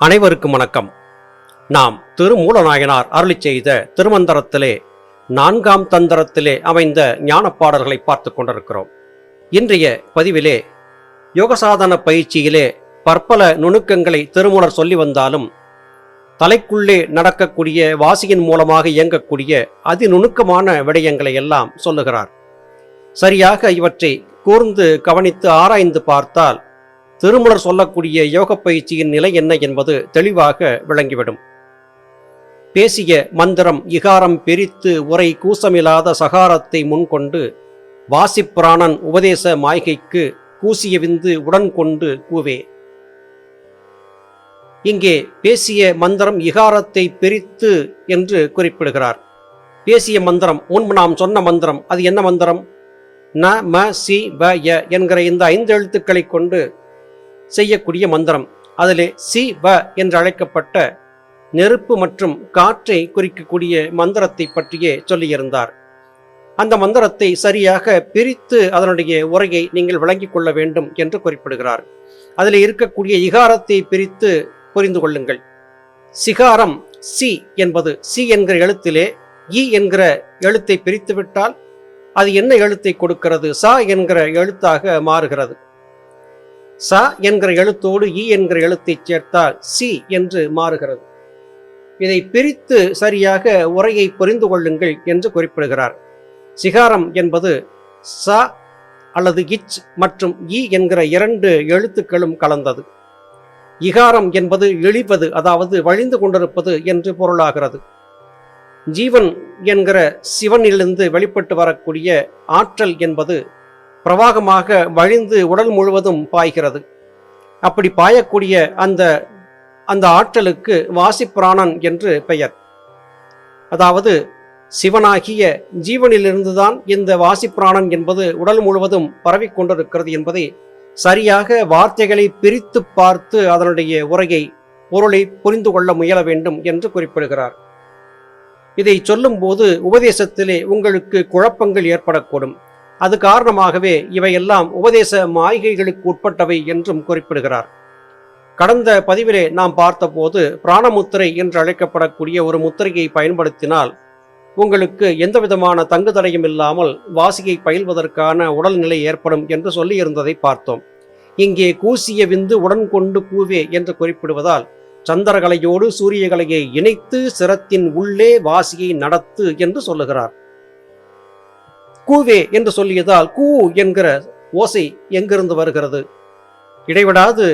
அனைவருக்கும் வணக்கம். நாம் திருமூலநாயனார் அருளி செய்த திருமந்தரத்திலே நான்காம் தந்தரத்திலே அமைந்த ஞான பாடல்களை பார்த்து கொண்டிருக்கிறோம். இன்றைய பதிவிலே யோகசாதன பயிற்சியிலே பற்பல நுணுக்கங்களை திருமூலர் சொல்லி வந்தாலும் தலைக்குள்ளே நடக்கக்கூடிய வாசியின் மூலமாக இயங்கக்கூடிய அதிநுணுக்கமான விடயங்களை எல்லாம் சொல்லுகிறார். சரியாக இவற்றை கூர்ந்து கவனித்து ஆராய்ந்து பார்த்தால் திருமுலர் சொல்லக்கூடிய யோக பயிற்சியின் நிலை என்ன என்பது தெளிவாக விளங்கிவிடும். பேசிய மந்திரம் இகாரம் பிரித்து உரை கூசமில்லாத சகாரத்தை முன்கொண்டு வாசிப்பிராணன் உபதேச மாய்கைக்கு கூசிய விந்து உடன் கொண்டு கூவே. இங்கே பேசிய மந்திரம் இகாரத்தை பிரித்து என்று குறிப்பிடுகிறார். பேசிய மந்திரம் முன்பு நாம் சொன்ன மந்திரம் அது என்ன மந்திரம்? ந ம சி வ ய என்கிற இந்த ஐந்து எழுத்துக்களை கொண்டு செய்யக்கூடிய மந்திரம். அதிலே சி வ என்று அழைக்கப்பட்ட நெருப்பு மற்றும் காற்றை குறிக்கக்கூடிய மந்திரத்தை பற்றியே சொல்லியிருந்தார். அந்த மந்திரத்தை சரியாக பிரித்து அதனுடைய உரையை நீங்கள் விளங்கிக் கொள்ள வேண்டும் என்று குறிப்பிடுகிறார். அதில் இருக்கக்கூடிய இகாரத்தை பிரித்து புரிந்து கொள்ளுங்கள். சிகாரம் சி என்பது சி என்கிற எழுத்திலே இ என்கிற எழுத்தை பிரித்துவிட்டால் அது என்ன எழுத்தை கொடுக்கிறது? சா என்கிற எழுத்தாக மாறுகிறது. ச என்கிற எழுத்தோடு இ என்கிற எழுத்தை சேர்த்தால் சி என்று மாறுகிறது. இதை பிரித்து சரியாக உரையை புரிந்து கொள்ளுங்கள் என்று குறிப்பிடுகிறார். சிகாரம் என்பது ச அல்லது இச் மற்றும் இ என்கிற இரண்டு எழுத்துக்களும் கலந்தது. இகாரம் என்பது இழிப்பது அதாவது வழிந்து கொண்டிருப்பது என்று பொருளாகிறது. ஜீவன் என்கிற சிவனிலிருந்து வெளிப்பட்டு வரக்கூடிய ஆற்றல் என்பது பிரவாகமாக வழிந்து உடல் முழுவதும் பாய்கிறது. அப்படி பாயக்கூடிய அந்த அந்த ஆற்றலுக்கு வாசிப்பிராணன் என்று பெயர். அதாவது சிவனாகிய ஜீவனிலிருந்துதான் இந்த வாசிப்பிராணன் என்பது உடல் முழுவதும் பரவிக் கொண்டிருக்கிறது என்பதை சரியாக வார்த்தைகளை பிரித்து பார்த்து அதனுடைய உரையை பொருளை புரிந்து கொள்ள முயல வேண்டும் என்று குறிப்பிடுகிறார். இதை சொல்லும்போது உபதேசத்திலே உங்களுக்கு குழப்பங்கள் ஏற்படக்கூடும். அது காரணமாகவே இவையெல்லாம் உபதேச மாய்கைகளுக்கு உட்பட்டவை என்றும் குறிப்பிடுகிறார். கடந்த பதிவிலே நாம் பார்த்தபோது பிராணமுத்திரை என்று அழைக்கப்படக்கூடிய ஒரு முத்திரையை பயன்படுத்தினால் உங்களுக்கு எந்தவிதமான தங்கு தடையும் இல்லாமல் வாசியை பயில்வதற்கான உடல்நிலை ஏற்படும் என்று சொல்லியிருந்ததை பார்த்தோம். இங்கே கூசிய விந்து உடன் கொண்டு கூவே என்று குறிப்பிடுவதால் சந்திரகலையோடு சூரியகலையை இணைத்து சிரத்தின் உள்ளே வாசியை நடத்து என்று சொல்லுகிறார். கூவே என்று சொல்லியதால் கூ என்கிற ஓசை எங்கிருந்து வருகிறது? இடைவிடாது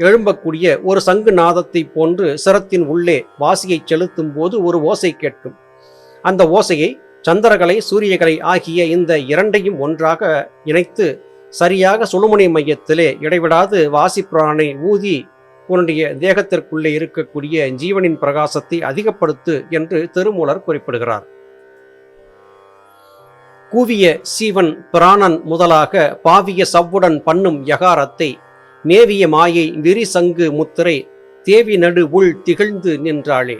எழும்பக்கூடிய ஒரு சங்கு நாதத்தை போன்று சிரத்தின் உள்ளே வாசியை செலுத்தும் போது ஒரு ஓசை கேட்கும். அந்த ஓசையை சந்திரகலை சூரியகலை ஆகிய இந்த இரண்டையும் ஒன்றாக இணைத்து சரியாக சுழுமுனை மையத்திலே இடைவிடாது வாசிப்புராணை ஊதி உன்னுடைய தேகத்திற்குள்ளே இருக்கக்கூடிய ஜீவனின் பிரகாசத்தை அதிகப்படுத்து என்று திருமூலர் குறிப்பிடுகிறார். கூவிய சீவன் பிராணன் முதலாக பாவிய சவ்வுடன் பண்ணும் யகாரத்தை மேவிய மாயை விரிசங்கு முத்திரை தேவி நடு உள் திகழ்ந்து நின்றாளே.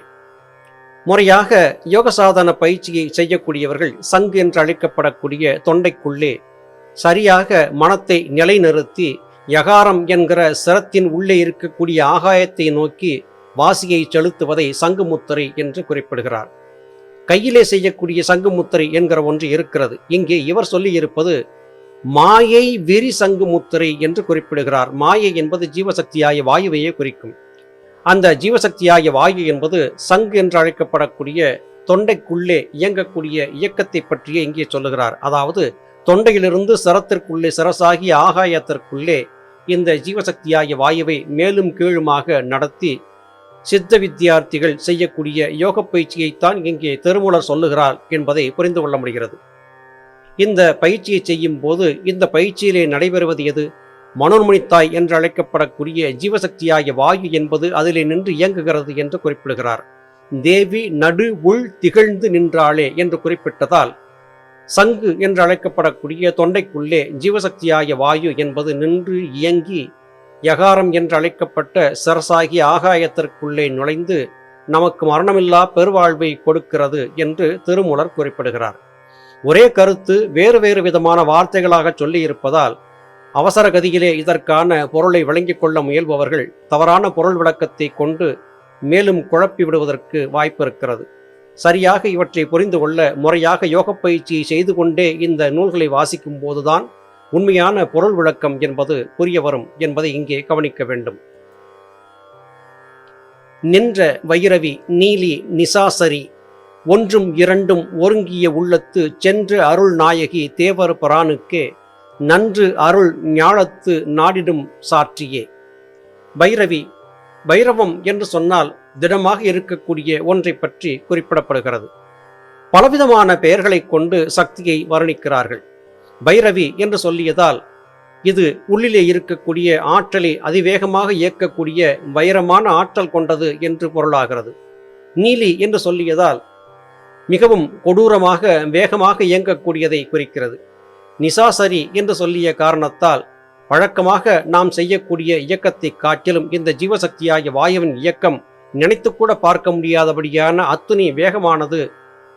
முறையாக யோகசாதன பயிற்சியை செய்யக்கூடியவர்கள் சங்கு என்று அழைக்கப்படக்கூடிய தொண்டைக்குள்ளே சரியாக மனத்தை நிலைநிறுத்தி யகாரம் என்கிற சிரத்தின் உள்ளே இருக்கக்கூடிய ஆகாயத்தை நோக்கி வாசியை செலுத்துவதை சங்கு முத்திரை என்று குறிப்பிடுகிறார். கையிலே செய்யக்கூடிய சங்கு முத்திரை என்கிற ஒன்று இருக்கிறது. இங்கே இவர் சொல்லியிருப்பது மாயை விரி சங்கு முத்திரை என்று குறிப்பிடுகிறார். மாயை என்பது ஜீவசக்தியாய வாயுவையே குறிக்கும். அந்த ஜீவசக்தியாய வாயு என்பது சங்கு என்று அழைக்கப்படக்கூடிய தொண்டைக்குள்ளே இயங்கக்கூடிய இயக்கத்தை பற்றியே இங்கே சொல்லுகிறார். அதாவது தொண்டையிலிருந்து சரத்திற்குள்ளே சரசாகி ஆகாயத்திற்குள்ளே இந்த ஜீவசக்தியாகிய வாயுவை மேலும் கீழுமாக நடத்தி சித்த வித்தியார்த்திகள் செய்யக்கூடிய யோக பயிற்சியைத்தான் இங்கே திருமூலர் சொல்லுகிறார் என்பதை புரிந்து கொள்ள முடிகிறது. இந்த பயிற்சியை செய்யும் போது இந்த பயிற்சியிலே நடைபெறுவது எது? மனோன்மணித்தாய் என்று அழைக்கப்படக்கூடிய ஜீவசக்தியாகிய வாயு என்பது அதிலே நின்று இயங்குகிறது என்று குறிப்பிடுகிறார். தேவி நடு உள் திகழ்ந்து நின்றாளே என்று குறிப்பிட்டதால் சங்கு என்று அழைக்கப்படக்கூடிய தொண்டைக்குள்ளே ஜீவசக்தியாகிய வாயு என்பது நின்று இயங்கி யகாரம் என்று அழைக்கப்பட்ட ஆகாயத்திற்குள்ளே நுழைந்து நமக்கு மரணமில்லா பெருவாழ்வை கொடுக்கிறது என்று திருமூலர் குறிப்பிடுகிறார். ஒரே கருத்து வேறு வேறு விதமான வார்த்தைகளாக சொல்லியிருப்பதால் அவசர கதியிலே இதற்கான பொருளை விளங்கிக் கொள்ள முயல்பவர்கள் தவறான பொருள் விளக்கத்தை கொண்டு மேலும் குழப்பி விடுவதற்கு வாய்ப்பு இருக்கிறது சரியாக இவற்றை புரிந்து கொள்ள முறையாக யோக பயிற்சியை செய்து கொண்டே இந்த நூல்களை வாசிக்கும் போதுதான் உண்மையான பொருள் விளக்கம் என்பது புரிய வரும் என்பதை இங்கே கவனிக்க வேண்டும். நின்ற வைரவி நீலி நிசாசரி ஒன்றும் இரண்டும் ஒருங்கிய உள்ளத்து சென்ற அருள் நாயகி தேவர் பிரானுக்கே நன்று அருள் ஞாழத்து நாடிடும் சாற்றியே. பைரவி பைரவம் என்று சொன்னால் திடமாக இருக்கக்கூடிய ஒன்றை பற்றி குறிப்பிடப்படுகிறது. பலவிதமான பெயர்களைக் கொண்டு சக்தியை வர்ணிக்கிறார்கள். பைரவி என்று சொல்லியதால் இது உள்ளிலே இருக்கக்கூடிய ஆற்றலை அதிவேகமாக இயக்கக்கூடிய வைரமான ஆற்றல் கொண்டது என்று பொருளாகிறது. நீலி என்று சொல்லியதால் மிகவும் கொடூரமாக வேகமாக இயங்கக்கூடியதை குறிக்கிறது. நிசாசரி என்று சொல்லிய காரணத்தால் வழக்கமாக நாம் செய்யக்கூடிய இயக்கத்தை காட்டிலும் இந்த ஜீவசக்தியாகிய வாயுவின் இயக்கம் நினைத்துக்கூட பார்க்க முடியாதபடியான அத்துணி வேகமானது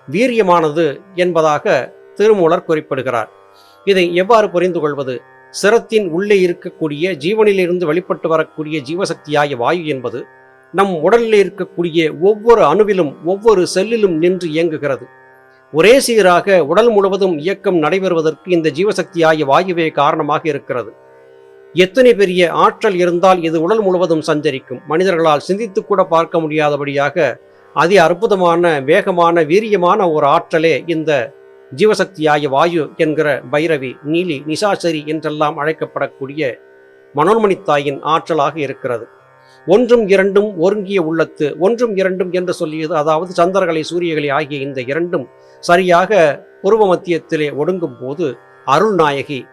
வீரியமானது என்பதாக திருமூலர் குறிப்பிடுகிறார். இதை எவ்வாறு புரிந்து கொள்வது? சிரத்தின் உள்ளே இருக்கக்கூடிய ஜீவனிலிருந்து வெளிப்பட்டு வரக்கூடிய ஜீவசக்தியாகிய வாயு என்பது நம் உடலில் இருக்கக்கூடிய ஒவ்வொரு அணுவிலும் ஒவ்வொரு செல்லிலும் நின்று இயங்குகிறது. ஒரே சீராக உடல் முழுவதும் இயக்கம் நடைபெறுவதற்கு இந்த ஜீவசக்தியாகிய வாயுவே காரணமாக இருக்கிறது. எத்தனை பெரிய ஆற்றல் இருந்தால் இது உடல் முழுவதும் சஞ்சரிக்கும். மனிதர்களால் சிந்தித்து கூட பார்க்க முடியாதபடியாக அதி அற்புதமான வேகமான வீரியமான ஒரு ஆற்றலே இந்த ஜீவசக்தியாகிய வாயு என்கிற பைரவி நீலி நிசாசரி என்றெல்லாம் அழைக்கப்படக்கூடிய மனோன்மணி தாயின் ஆற்றலாக இருக்கிறது. ஒன்றும் இரண்டும் ஒருங்கிய உள்ளத்து ஒன்றும் இரண்டும் என்று சொல்லியது அதாவது சந்திரகளை சூரியகளை ஆகிய இந்த இரண்டும் சரியாக பூர்வ மத்தியத்திலே ஒடுங்கும் போது அருள்நாயகி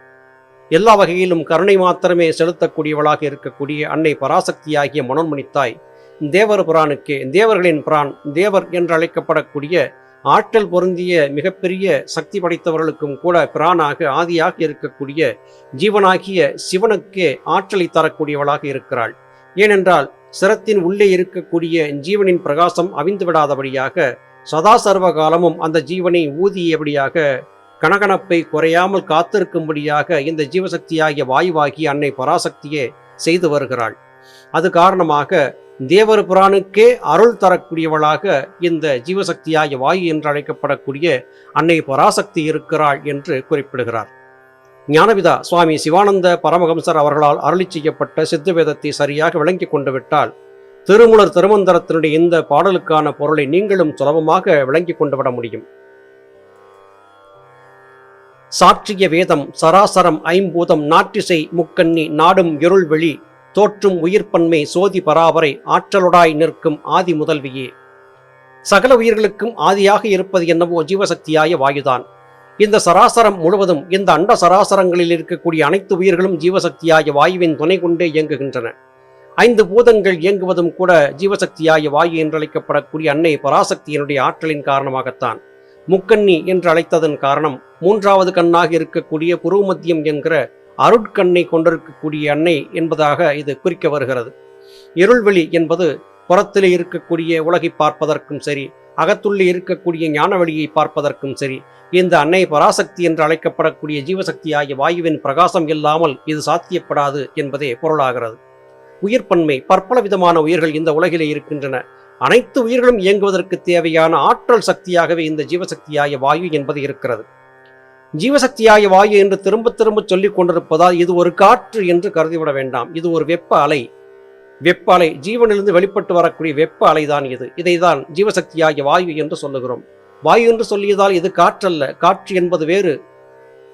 எல்லா வகையிலும் கருணை மாத்திரமே செலுத்தக்கூடியவளாக இருக்கக்கூடிய அன்னை பராசக்தியாகிய மனோன்மணி தாய் தேவர் புராணுக்கே தேவர்களின் பிரான் தேவர் என்று அழைக்கப்படக்கூடிய ஆற்றல் பொருந்திய மிகப்பெரிய சக்தி படைத்தவர்களுக்கும் கூட பிரானாக ஆதியாக இருக்கக்கூடிய ஜீவனாகிய சிவனுக்கே ஆற்றலை தரக்கூடியவளாக இருக்கிறாள். ஏனென்றால் சிரத்தின் உள்ளே இருக்கக்கூடிய ஜீவனின் பிரகாசம் அவிந்து விடாதபடியாக சதா சர்வ காலமும் அந்த ஜீவனை ஊதியபடியாக கணகணப்பை குறையாமல் காத்திருக்கும்படியாக இந்த ஜீவசக்தியாகிய வாயுவாகிய அன்னை பராசக்தியே செய்து வருகிறாள். அது காரணமாக தேவர் புராணுக்கே அருள் தரக்கூடியவளாக இந்த ஜீவசக்தியாய வாயு என்று அழைக்கப்படக்கூடிய அன்னை பராசக்தி இருக்கிறாள் என்று குறிப்பிடுகிறார். ஞானவிதா சுவாமி சிவானந்த பரமஹம்சர் அவர்களால் அருளி செய்யப்பட்ட சித்த வேதத்தை சரியாக விளங்கிக் கொண்டு விட்டால் திருமுலர் திருமந்திரத்தினுடைய இந்த பாடலுக்கான பொருளை நீங்களும் சுலபமாக விளங்கி கொண்டு விட முடியும். சாற்றிய வேதம் சராசரம் ஐம்பூதம் நாட்டிசை முக்கண்ணி நாடும் இருள் வெளி தோற்றும் உயிர்ப்பன்மை சோதி பராபரை ஆற்றலுடாய் நிற்கும் ஆதி முதல்வியே. சகல உயிர்களுக்கும் ஆதியாக இருப்பது என்னவோ ஜீவசக்தியாய வாயுதான். இந்த சராசரம் முழுவதும் இந்த அண்ட சராசரங்களில் இருக்கக்கூடிய அனைத்து உயிர்களும் ஜீவசக்தியாய வாயுவின் துணை கொண்டே இயங்குகின்றன. ஐந்து பூதங்கள் இயங்குவதும் கூட ஜீவசக்தியாய வாயு என்றழைக்கப்படக்கூடிய அன்னை பராசக்தியினுடைய ஆற்றலின் காரணமாகத்தான். முக்கண்ணி என்று அழைத்ததன் காரணம் மூன்றாவது கண்ணாக இருக்கக்கூடிய புருவமத்தியம் என்கிற அருட்கண்ணை கொண்டிருக்கக்கூடிய அன்னை என்பதாக இது குறிக்க வருகிறது. இருள்வெளி என்பது புறத்திலே இருக்கக்கூடிய உலகை பார்ப்பதற்கும் சரி அகத்துள்ளே இருக்கக்கூடிய ஞானவெளியை பார்ப்பதற்கும் சரி இந்த அன்னை பராசக்தி என்று அழைக்கப்படக்கூடிய ஜீவசக்தி ஆகிய வாயுவின் பிரகாசம் இல்லாமல் இது சாத்தியப்படாது என்பதே பொருளாகிறது. உயிர்ப்பன்மை பற்பல விதமான உயிர்கள் இந்த உலகிலே இருக்கின்றன. அனைத்து உயிர்களும் இயங்குவதற்கு தேவையான ஆற்றல் சக்தியாகவே இந்த ஜீவசக்தியாகிய வாயு என்பது இருக்கிறது. ஜீவசக்தியாய வாயு என்று திரும்ப திரும்ப சொல்லிக் கொண்டிருப்பதால் இது ஒரு காற்று என்று கருதிவிட வேண்டாம். இது ஒரு வெப்ப அலை. வெப்ப அலை ஜீவனிலிருந்து வெளிப்பட்டு வரக்கூடிய வெப்ப அலைதான் இது. இதைதான் ஜீவசக்தியாகிய வாயு என்று சொல்லுகிறோம். வாயு என்று சொல்லியதால் இது காற்றல்ல. காற்று என்பது வேறு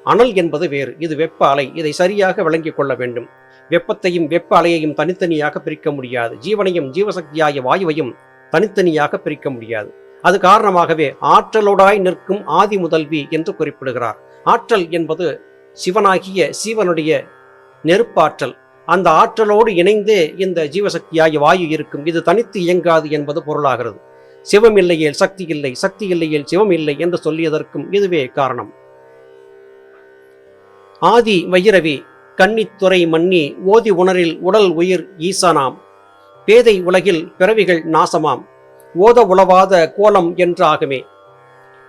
அனல் என்பது வேறு. இது வெப்ப அலை. இதை சரியாக விளங்கிக் கொள்ள வேண்டும். வெப்பத்தையும் வெப்ப அலையையும் தனித்தனியாக பிரிக்க முடியாது. ஜீவனையும் ஜீவசக்தியாகிய வாயுவையும் தனித்தனியாக பிரிக்க முடியாது. அது காரணமாகவே ஆற்றலோடாய் நிற்கும் ஆதி முதல்வி என்று குறிப்பிடுகிறார். ஆற்றல் என்பது சிவனாகிய சீவனுடைய நெருப்பாற்றல். அந்த ஆற்றலோடு இணைந்தே இந்த ஜீவசக்தியாகிய வாயு இருக்கும். இது தனித்து இயங்காது என்பது பொருளாகிறது. சிவம் இல்லையேல் சக்தி இல்லை சக்தி இல்லையேல் சிவம் இல்லை என்று சொல்லியதற்கும் இதுவே காரணம். ஆதி வைரவி கன்னித்துறை மன்னி ஓதி உணரில் உடல் உயிர் ஈசானாம். பேதை உலகில் பிறவிகள் நாசமாம். ஓத உளவாத கோலம் என்று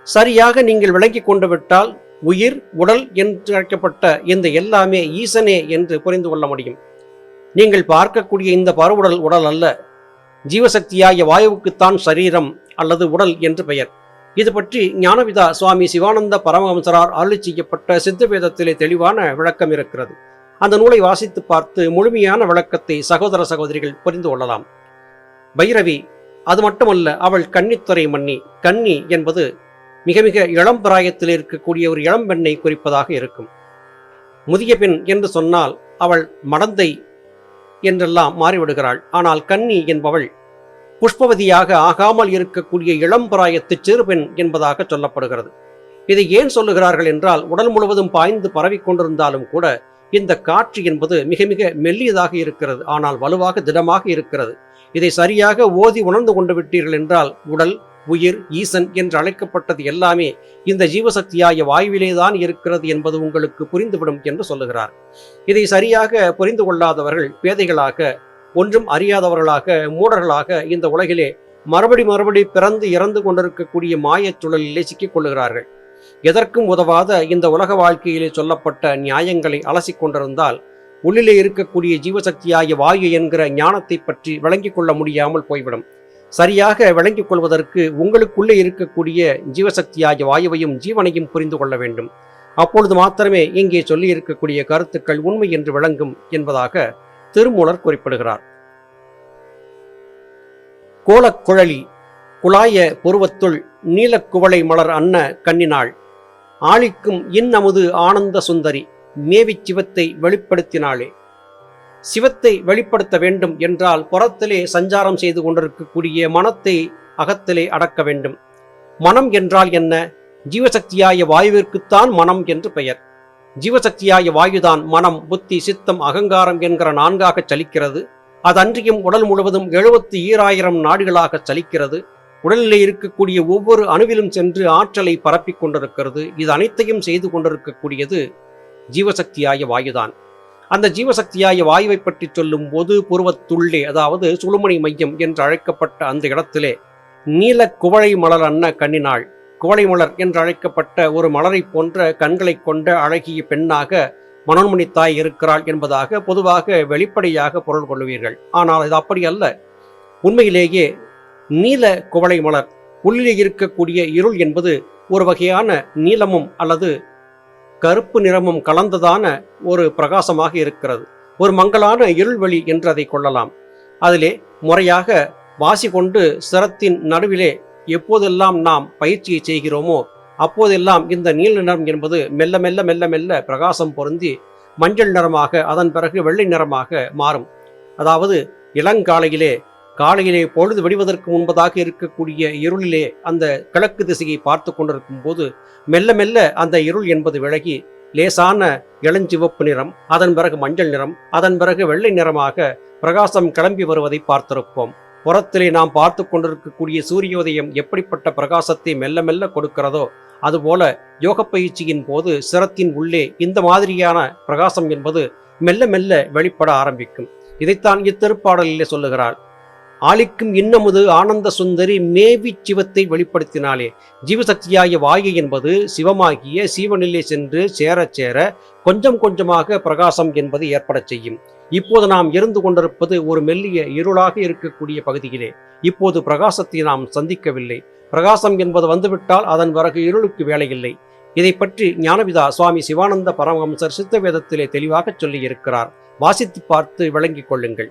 சரியாக நீங்கள் விளங்கி கொண்டு விட்டால் உயிர் உடல் என்று அழைக்கப்பட்ட இந்த எல்லாமே ஈசனே என்று புரிந்து கொள்ள முடியும். நீங்கள் பார்க்கக்கூடிய இந்த பருவுடல் உடல் அல்ல. ஜீவசக்தியாகிய வாயுவுக்குத்தான் சரீரம் அல்லது உடல் என்று பெயர். இது பற்றி ஞானவிதா சுவாமி சிவானந்த பரமஹம்சரார் அருளி செய்யப்பட்ட சித்தவேதத்திலே தெளிவான விளக்கம் இருக்கிறது. அந்த நூலை வாசித்து பார்த்து முழுமையான விளக்கத்தை சகோதர சகோதரிகள் புரிந்து கொள்ளலாம். பைரவி அது மட்டுமல்ல அவள் கன்னித்துறை மன்னி. கன்னி என்பது மிக மிக இளம் பிராயத்தில் இருக்கக்கூடிய ஒரு இளம் பெண்ணை குறிப்பதாக இருக்கும். முதிய பெண் என்று சொன்னால் அவள் மடந்தை என்றெல்லாம் மாறிவிடுகிறாள். ஆனால் கன்னி என்பவள் புஷ்பவதியாக ஆகாமல் இருக்கக்கூடிய இளம் பிராயத்து சிறுபெண் என்பதாக சொல்லப்படுகிறது. இதை ஏன் சொல்லுகிறார்கள் என்றால் உடல் முழுவதும் பாய்ந்து பரவிக் கொண்டிருந்தாலும் கூட இந்த காற்று என்பது மிக மிக மெல்லியதாக இருக்கிறது. ஆனால் வலுவாக திடமாக இருக்கிறது. இதை சரியாக ஓதி உணர்ந்து கொண்டு விட்டீர்கள் என்றால் உடல் உயிர் ஈசன் என்று அழைக்கப்பட்டது எல்லாமே இந்த ஜீவசக்தியாய வாயுவிலேதான் இருக்கிறது என்பது உங்களுக்கு புரிந்துவிடும் என்று சொல்லுகிறார். இதை சரியாக புரிந்து கொள்ளாதவர்கள் பேதைகளாக ஒன்றும் அறியாதவர்களாக மூடர்களாக இந்த உலகிலே மறுபடி மறுபடி பிறந்து இறந்து கொண்டிருக்கக்கூடிய மாயச் சுழலிலே சிக்கிக் கொள்ளுகிறார்கள். எதற்கும் உதவாத இந்த உலக வாழ்க்கையிலே சொல்லப்பட்ட நியாயங்களை அலசிக் கொண்டிருந்தால் உள்ளிலே இருக்கக்கூடிய ஜீவசக்தியாகிய வாயு என்கிற ஞானத்தை பற்றி விளங்கிக் கொள்ள முடியாமல் போய்விடும். சரியாக விளங்கிக் கொள்வதற்கு உங்களுக்குள்ளே இருக்கக்கூடிய ஜீவசக்தியாகிய வாயுவையும் ஜீவனையும் புரிந்து கொள்ள வேண்டும். அப்பொழுது மாத்திரமே இங்கே சொல்லி இருக்கக்கூடிய கருத்துக்கள் உண்மை என்று விளங்கும் என்பதாக திருமூலர் குறிப்பிடுகிறார். கோலக்குழலி குழாய புருவத்துள் நீலக்குவளை மலர் அன்ன கண்ணினாள் ஆளிக்கும் இன்னமுது ஆனந்த சுந்தரி மேவிச் சிவத்தை வெளிப்படுத்தினாளே. சிவத்தை வெளிப்படுத்த வேண்டும் என்றால் புறத்திலே சஞ்சாரம் செய்து கொண்டிருக்கக்கூடிய மனத்தை அகத்திலே அடக்க வேண்டும். மனம் என்றால் என்ன? ஜீவசக்தியாய வாயுவிற்குத்தான் மனம் என்று பெயர். ஜீவசக்தியாய வாயுதான் மனம் புத்தி சித்தம் அகங்காரம் என்கிற நான்காக சலிக்கிறது. அதன்றியும் உடல் முழுவதும் எழுபத்தி ஈராயிரம் நாடுகளாக சலிக்கிறது. உடலிலே இருக்கக்கூடிய ஒவ்வொரு அணுவிலும் சென்று ஆற்றலை பரப்பிக் கொண்டிருக்கிறது. இது அனைத்தையும் செய்து கொண்டிருக்கக்கூடியது ஜீவசக்தியாய வாயுதான். அந்த ஜீவசக்தியாய வாயுவை பற்றி சொல்லும் போது புருவத்துள்ளே அதாவது சுழுமணி மையம் என்று அழைக்கப்பட்ட அந்த இடத்திலே நீல குவளை மலர் அன்ன கண்ணினாள். குவளை மலர் என்று அழைக்கப்பட்ட ஒரு மலரை போன்ற கண்களை கொண்ட அழகிய பெண்ணாக மனோன்மணி தாய் இருக்கிறாள் என்பதாக பொதுவாக வெளிப்படையாக பொருள் கொள்வீர்கள். ஆனால் இது அப்படி அல்ல. உண்மையிலேயே நீல குவளை மலர் உள்ளே இருக்கக்கூடிய இருள் என்பது ஒரு வகையான நீளமும் அல்லது கருப்பு நிறமும் கலந்ததான ஒரு பிரகாசமாக இருக்கிறது. ஒரு மங்களான இருள்வெளி என்று அதை கொள்ளலாம். அதிலே முறையாக வாசி கொண்டு சிரத்தின் நடுவிலே எப்போதெல்லாம் நாம் பயிற்சியை செய்கிறோமோ அப்போதெல்லாம் இந்த நீல நிறம் என்பது மெல்ல மெல்ல மெல்ல மெல்ல பிரகாசம் பொருந்தி மஞ்சள் நிறமாக அதன் பிறகு வெள்ளை நிறமாக மாறும். அதாவது இளங்காலையிலே காலையிலே பொழுது வெடிவதற்கு முன்பதாக இருக்கக்கூடிய இருளிலே அந்த கிழக்கு திசையை பார்த்து கொண்டிருக்கும் போது மெல்ல மெல்ல அந்த இருள் என்பது விலகி லேசான இளஞ்சிவப்பு நிறம் அதன் பிறகு மஞ்சள் நிறம் அதன் பிறகு வெள்ளை நிறமாக பிரகாசம் கிளம்பி வருவதை பார்த்திருப்போம். புறத்திலே நாம் பார்த்து கொண்டிருக்கக்கூடிய சூரியோதயம் எப்படிப்பட்ட பிரகாசத்தை மெல்ல மெல்ல கொடுக்கிறதோ அதுபோல யோக பயிற்சியின் போது சிரத்தின் உள்ளே இந்த மாதிரியான பிரகாசம் என்பது மெல்ல மெல்ல வெளிப்பட ஆரம்பிக்கும். இதைத்தான் இத்திருப்பாடலிலே சொல்லுகிறாள் ஆளிக்கும் இன்னமுது ஆனந்த சுந்தரி மேவி சிவத்தை வெளிப்படுத்தினாலே ஜீவசக்தியாகிய வாயு என்பது சிவமாகிய சீவனிலே சென்று சேரச் சேர கொஞ்சம் கொஞ்சமாக பிரகாசம் என்பது ஏற்படச் செய்யும். இப்போது நாம் இருந்து கொண்டிருப்பது ஒரு மெல்லிய இருளாக இருக்கக்கூடிய பகுதியிலே. இப்போது பிரகாசத்தை நாம் சந்திக்கவில்லை. பிரகாசம் என்பது வந்துவிட்டால் அதன் பிறகு இருளுக்கு வேலையில்லை. இதை பற்றி ஞானவிதா சுவாமி சிவானந்த பரமஹம்சர் சித்த வேதத்திலே தெளிவாக சொல்லியிருக்கிறார். வாசித்து பார்த்து விளங்கிக் கொள்ளுங்கள்.